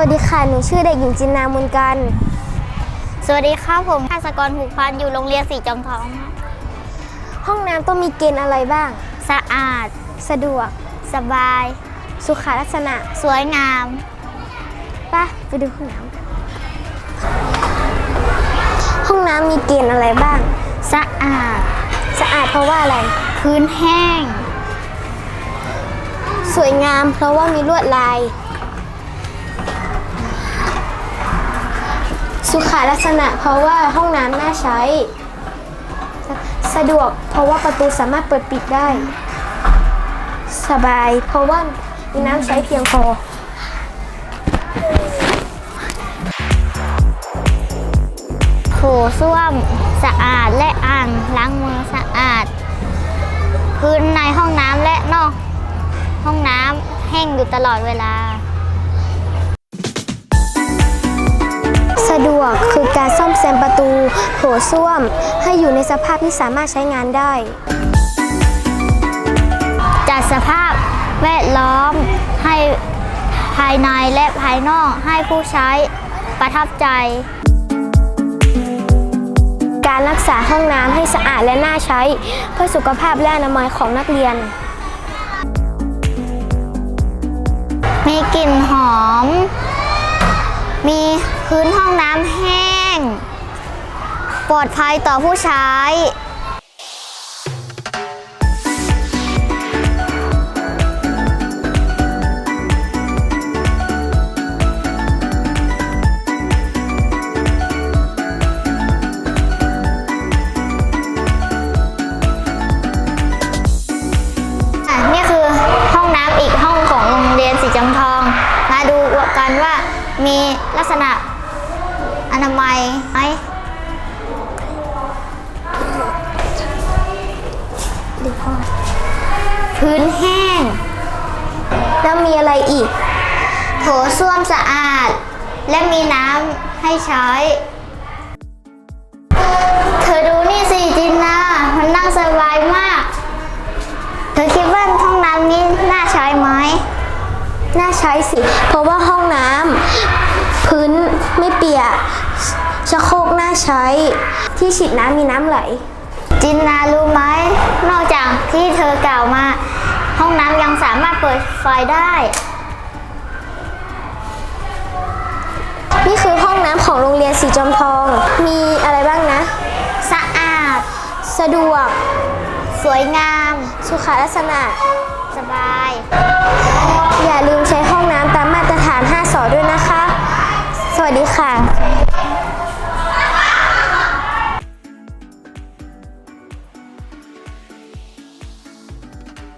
วัสดีค่ะ หนูชื่อเด็กหญิงจินนามุนกัน สวัสดีครับผมภาสกรผูกพันอยู่โรงเรียนสีจอมทองครับห้องน้ำต้องมีเกณฑ์อะไรบ้าง สะอาด สะดวก สบาย สุขลักษณะ สวยงามไป่ะไปดูห้องน้ำห้องน้ำมีเกณฑ์อะไรบ้าง สะอาด สะอาดเพราะว่าอะไร พื้นแห้ง สวยงามเพราะว่ามีลวดลาย สุขลักษณะเพราะว่าห้องน้ำน่าใช้สสะดวกเพราะว่าประตูสามารถเปิดปิดได้ สบายเพราะว่ามีน้ำใช้เพียงพอโถส้วมสะอาดและอ่างล้างมือสะอาด พื้นในห้องน้ำและนอก ห้องน้ำแห้งอยู่ตลอดเวลา สะดวกคือการซ่อมแซมประตู โถส้วม ให้อยู่ในสภาพที่สามารถใช้งานได้ จัดสภาพแวดล้อมให้ภายในและภายนอกให้ผู้ใช้ประทับใจ การรักษาห้องน้ำให้สะอาดและน่าใช้ เพื่อสุขภาพและอนามัยของนักเรียน มีกลิ่นหอม มี พื้นห้องน้ำแห้ง ปลอดภัยต่อผู้ใช้นี่คือห้องน้ำอีกห้องของโรงเรียนสีจ้ำทองมาดูกันว่ามีลักษณะ อนามัยไหมพื้นแห้ง แล้วมีอะไรอีก โถส้วมสะอาด และมีน้ำให้ใช้ ชะโครกน่าใช้ ที่ฉีดน้ำมีน้ำไหล จินนารู้ไหม นอกจากที่เธอกล่าวมา ห้องน้ำยังสามารถเปิดไฟได้ นี่คือห้องน้ำของโรงเรียนสีจอมทอง มีอะไรบ้างนะ สะอาด สะดวก สวยงาม สุขลักษณะ สบาย อย่าลืม